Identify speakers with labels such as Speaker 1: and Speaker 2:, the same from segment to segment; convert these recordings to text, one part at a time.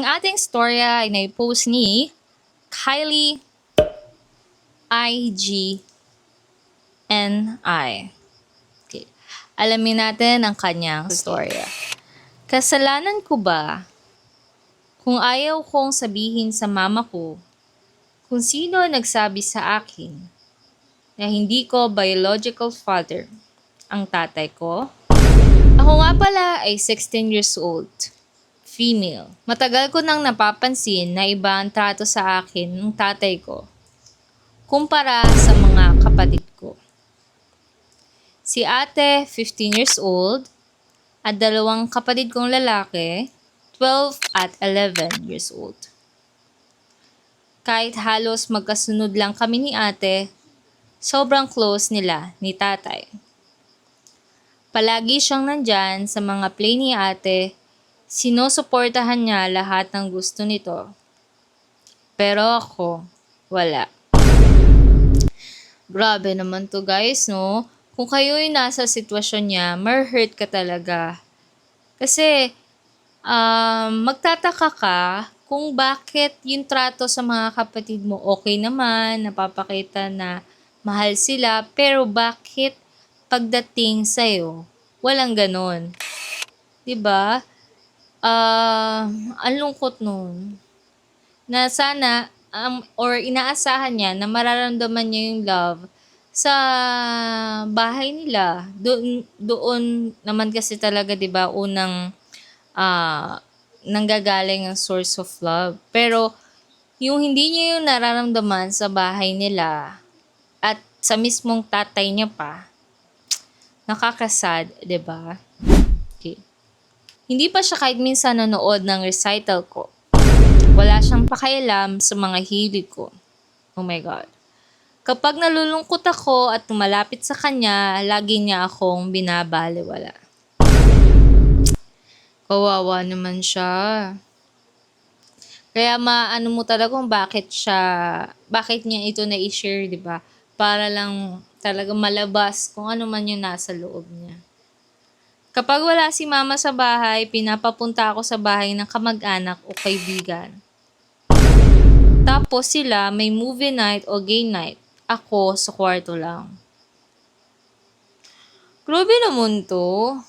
Speaker 1: Ang ating storya ay naipost ni Kylie IGNI. Okay. Alamin natin ang kanyang storya. Kasalanan ko ba kung ayaw kong sabihin sa mama ko kung sino nagsabi sa akin na hindi ko biological father ang tatay ko? Ako nga pala ay 16 years old. Female. Matagal ko nang napapansin na iba ang trato sa akin ng tatay ko kumpara sa mga kapatid ko. Si ate, 15 years old, at dalawang kapatid kong lalaki, 12 at 11 years old. Kahit halos magkasunod lang kami ni ate, sobrang close nila ni tatay. Palagi siyang nandyan sa mga play ni ate, sinusuportahan niya lahat ng gusto nito. Pero ako, wala. Grabe naman to guys, no? Kung kayo yung nasa sitwasyon niya, ma-hurt ka talaga. Kasi, um, magtataka ka kung bakit yung trato sa mga kapatid mo okay naman, napapakita na mahal sila, pero bakit pagdating sa'yo, walang ganon. ba? Ah, ang lungkot nun. Na sana, um, or inaasahan niya na mararamdaman niya yung love sa bahay nila. Doon, doon naman kasi talaga, 'di ba, unang ah nanggagaling ang source of love. Pero yung hindi niya yung nararamdaman sa bahay nila at sa mismong tatay niya pa, nakakasad, 'di ba? Hindi pa siya kahit minsan nanood ng recital ko. Wala siyang pakialam sa mga hilig ko. Oh my God. Kapag nalulungkot ako at tumalapit sa kanya, lagi niya akong binabaliwala. Kawawa naman siya. Kaya maano mo talaga kung bakit siya, bakit niya ito na i-share, di ba? Para lang talaga malabas kung ano man yung nasa loob niya. Kapag wala si mama sa bahay, pinapapunta ako sa bahay ng kamag-anak o kaibigan. Tapos sila may movie night o game night. Ako sa kwarto lang. Grabe naman to.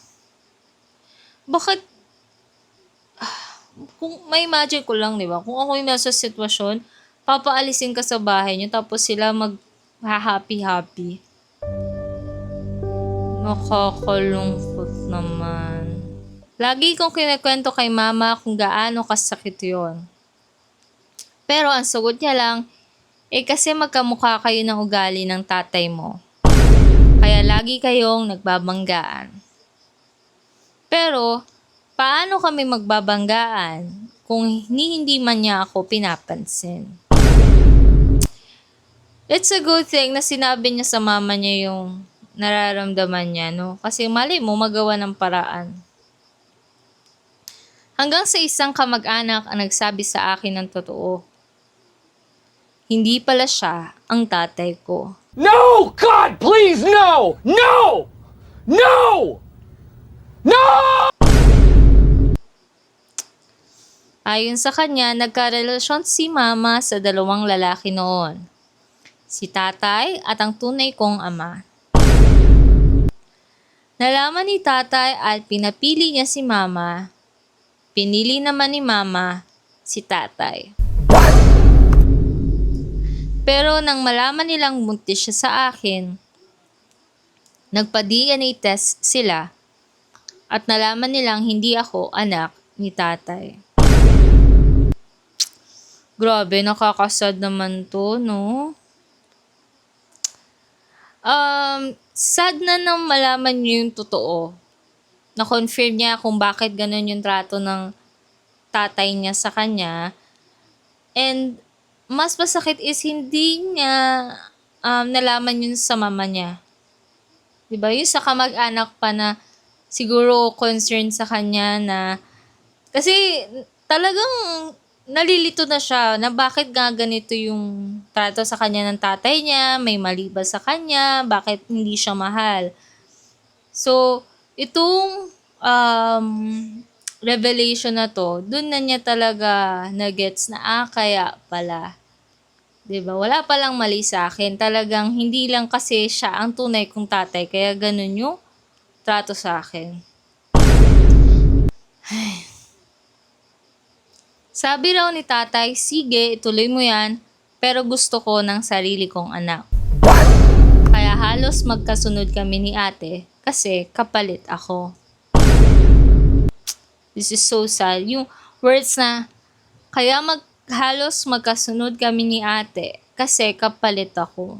Speaker 1: Bakit kung may imagine ko lang, di ba? Kung ako yung nasa sitwasyon, papaalisin ka sa bahay niyo tapos sila mag happy-happy. Nakakalungkot naman. Lagi kong kinikwento kay mama kung gaano kasakit yon. Pero ang sagot niya lang, eh kasi magkamukha kayo ng ugali ng tatay mo. Kaya lagi kayong nagbabanggaan. Pero, paano kami magbabanggaan kung ni hindi man niya ako pinapansin? It's a good thing na sinabi niya sa mama niya yung nararamdaman niya, no? Kasi mali mo magawa ng paraan. Hanggang sa isang kamag-anak ang nagsabi sa akin ng totoo. Hindi pala siya ang tatay ko.
Speaker 2: No! God, please, no! No! No! No!
Speaker 1: Ayon sa kanya, nagkarelasyon si mama sa dalawang lalaki noon. Si tatay at ang tunay kong ama. Nalaman ni tatay at pinapili niya si mama. Pinili naman ni mama si tatay. Pero nang malaman nilang buntis siya sa akin, nagpa-DNA test sila at nalaman nilang hindi ako anak ni tatay. Grabe, nakakasad naman to, no? Um, sad na nang malaman niyo yung totoo. Na-confirm niya kung bakit ganun yung trato ng tatay niya sa kanya. And mas masakit is hindi niya um, nalaman yun sa mama niya. 'Di ba? Yung sa kamag-anak pa na siguro concerned sa kanya na kasi talagang nalilito na siya na bakit nga ganito yung trato sa kanya ng tatay niya, may mali ba sa kanya, bakit hindi siya mahal. So, itong um, revelation na to, dun na niya talaga na-gets na, ah, kaya pala. ba Wala palang mali sa akin. Talagang hindi lang kasi siya ang tunay kong tatay, kaya ganun yung trato sa akin. Ay. Sabi raw ni tatay, sige, ituloy mo yan, pero gusto ko ng sarili kong anak. Kaya halos magkasunod kami ni ate kasi kapalit ako. This is so sad. Yung words na, kaya mag, halos magkasunod kami ni ate kasi kapalit ako.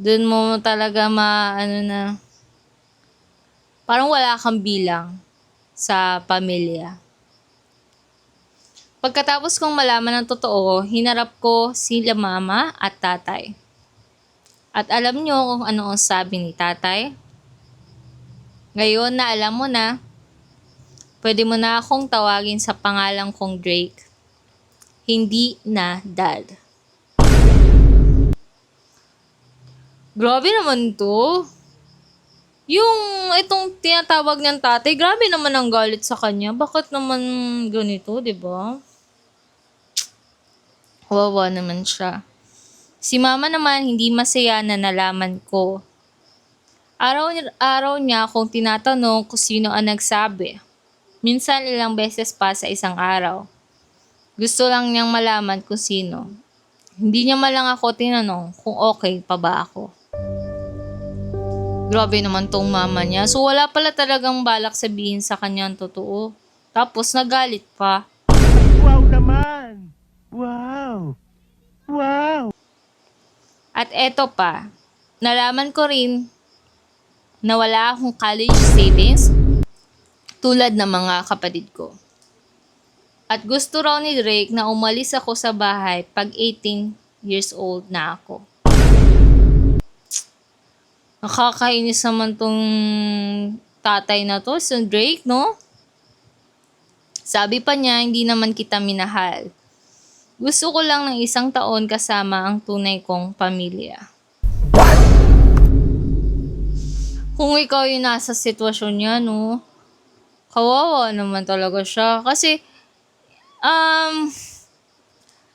Speaker 1: Doon mo talaga ma, ano na, parang wala kang bilang sa pamilya. Pagkatapos kong malaman ng totoo, hinarap ko sila mama at tatay. At alam nyo kung ano ang sabi ni tatay? Ngayon na alam mo na, pwede mo na akong tawagin sa pangalan kong Drake. Hindi na dad. Grabe naman to. Yung itong tinatawag niyang tatay, grabe naman ang galit sa kanya. Bakit naman ganito, di ba? Wawa naman siya. Si mama naman hindi masaya na nalaman ko. Araw-araw niya akong tinatanong kung sino ang nagsabi. Minsan ilang beses pa sa isang araw. Gusto lang niyang malaman kung sino. Hindi niya malang ako tinanong kung okay pa ba ako. Grabe naman tong mama niya. So wala pala talagang balak sabihin sa kanya ang totoo. Tapos nagalit pa.
Speaker 3: Wow! Wow!
Speaker 1: At eto pa, nalaman ko rin na wala akong college savings tulad ng mga kapatid ko. At gusto raw ni Drake na umalis ako sa bahay pag 18 years old na ako. Nakakainis naman tong tatay na to, si Drake, no? Sabi pa niya, hindi naman kita minahal. Gusto ko lang ng isang taon kasama ang tunay kong pamilya. Kung ikaw yung nasa sitwasyon niya, no? Kawawa naman talaga siya. Kasi, um,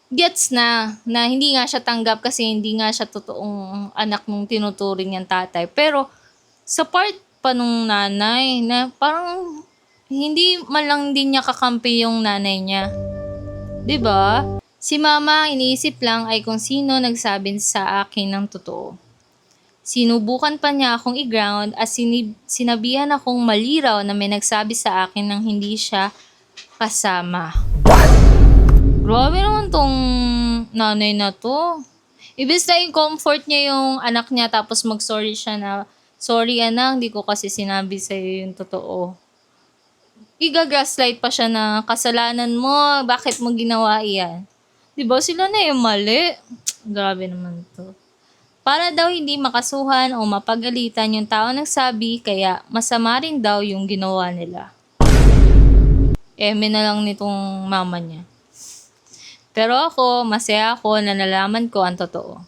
Speaker 1: gets na, na hindi nga siya tanggap kasi hindi nga siya totoong anak nung tinuturing niyang tatay. Pero, sa part pa nung nanay, na parang hindi man lang din niya kakampi yung nanay niya. 'Di ba? Si mama, iniisip lang ay kung sino nagsabi sa akin ng totoo. Sinubukan pa niya akong i-ground at sinib- sinabihan akong maliraw na may nagsabi sa akin ng hindi siya kasama. Grabe naman tong nanay na to. Ibig na comfort niya yung anak niya tapos mag-sorry siya na, sorry anak, hindi ko kasi sinabi sa'yo yung totoo. Iga-gaslight pa siya na kasalanan mo, bakit mo ginawa iyan? Di ba sila na yung mali? Grabe naman to. Para daw hindi makasuhan o mapagalitan yung tao nagsabi, kaya masama rin daw yung ginawa nila. Eme na lang nitong mama niya. Pero ako, masaya ako na nalaman ko ang totoo.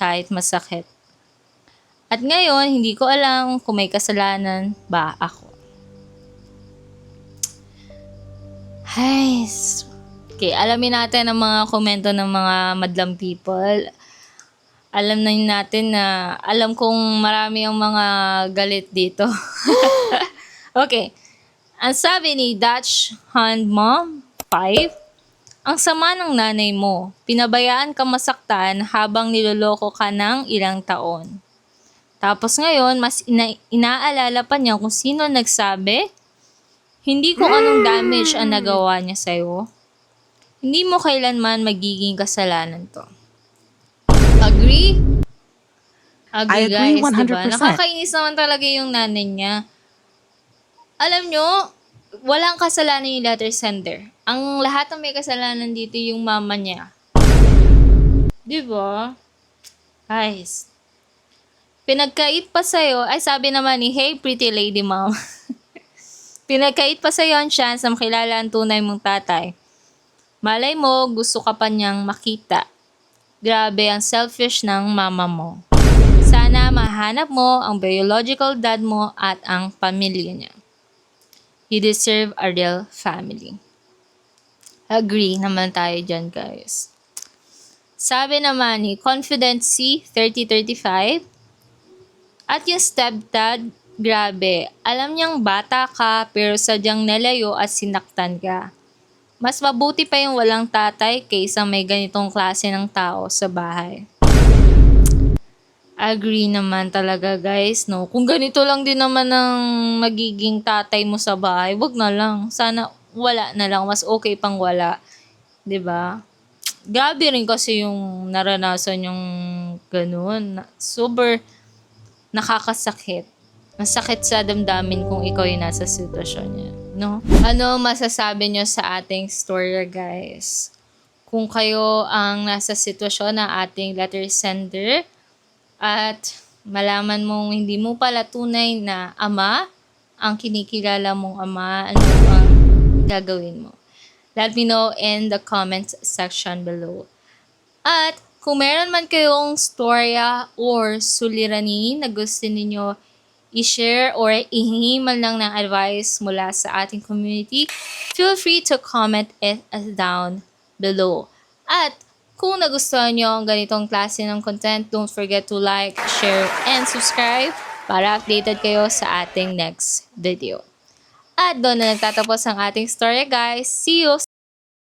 Speaker 1: Kahit masakit. At ngayon, hindi ko alam kung may kasalanan ba ako. Hay, Okay, alamin natin ang mga komento ng mga madlang people. Alam na natin na, alam kong marami ang mga galit dito. okay. Ang sabi ni Dutch Hand Mom 5, ang sama ng nanay mo. Pinabayaan ka masaktan habang niloloko ka ng ilang taon. Tapos ngayon, mas ina- inaalala pa niya kung sino nagsabi, hindi kung anong damage ang nagawa niya sa'yo. Hindi mo kailanman magiging kasalanan to. Agree? Agree,
Speaker 3: I agree
Speaker 1: guys, diba?
Speaker 3: 100%.
Speaker 1: Nakakainis naman talaga yung nanay niya. Alam nyo, walang kasalanan yung letter sender. Ang lahat ng may kasalanan dito yung mama niya. Di ba? Guys, pinagkait pa sa'yo, ay sabi naman ni, hey pretty lady mom. pinagkait pa sa'yo ang chance na makilala ang tunay mong tatay. Malay mo, gusto ka pa niyang makita. Grabe ang selfish ng mama mo. Sana mahanap mo ang biological dad mo at ang pamilya niya. You deserve a real family. Agree naman tayo dyan, guys. Sabi naman ni Confident C, 3035, at yung stepdad, grabe, alam niyang bata ka pero sadyang nalayo at sinaktan ka. Mas mabuti pa yung walang tatay kaysa may ganitong klase ng tao sa bahay. Agree naman talaga guys, no? Kung ganito lang din naman ang magiging tatay mo sa bahay, wag na lang. Sana wala na lang, mas okay pang wala. 'Di ba? Grabe rin kasi yung naranasan yung ganun. Super nakakasakit. Masakit sa damdamin kung ikaw yung nasa sitwasyon niya. No? Ano masasabi nyo sa ating story, guys? Kung kayo ang nasa sitwasyon ng ating letter sender at malaman mong hindi mo pala tunay na ama ang kinikilala mong ama, ano ang gagawin mo? Let me know in the comments section below. At kung meron man kayong storya or suliranin na gusto ninyo i-share or ihingi lang ng advice mula sa ating community, feel free to comment it down below. At kung nagustuhan nyo ang ganitong klase ng content, don't forget to like, share, and subscribe para updated kayo sa ating next video. At doon na nagtatapos ang ating story guys. See you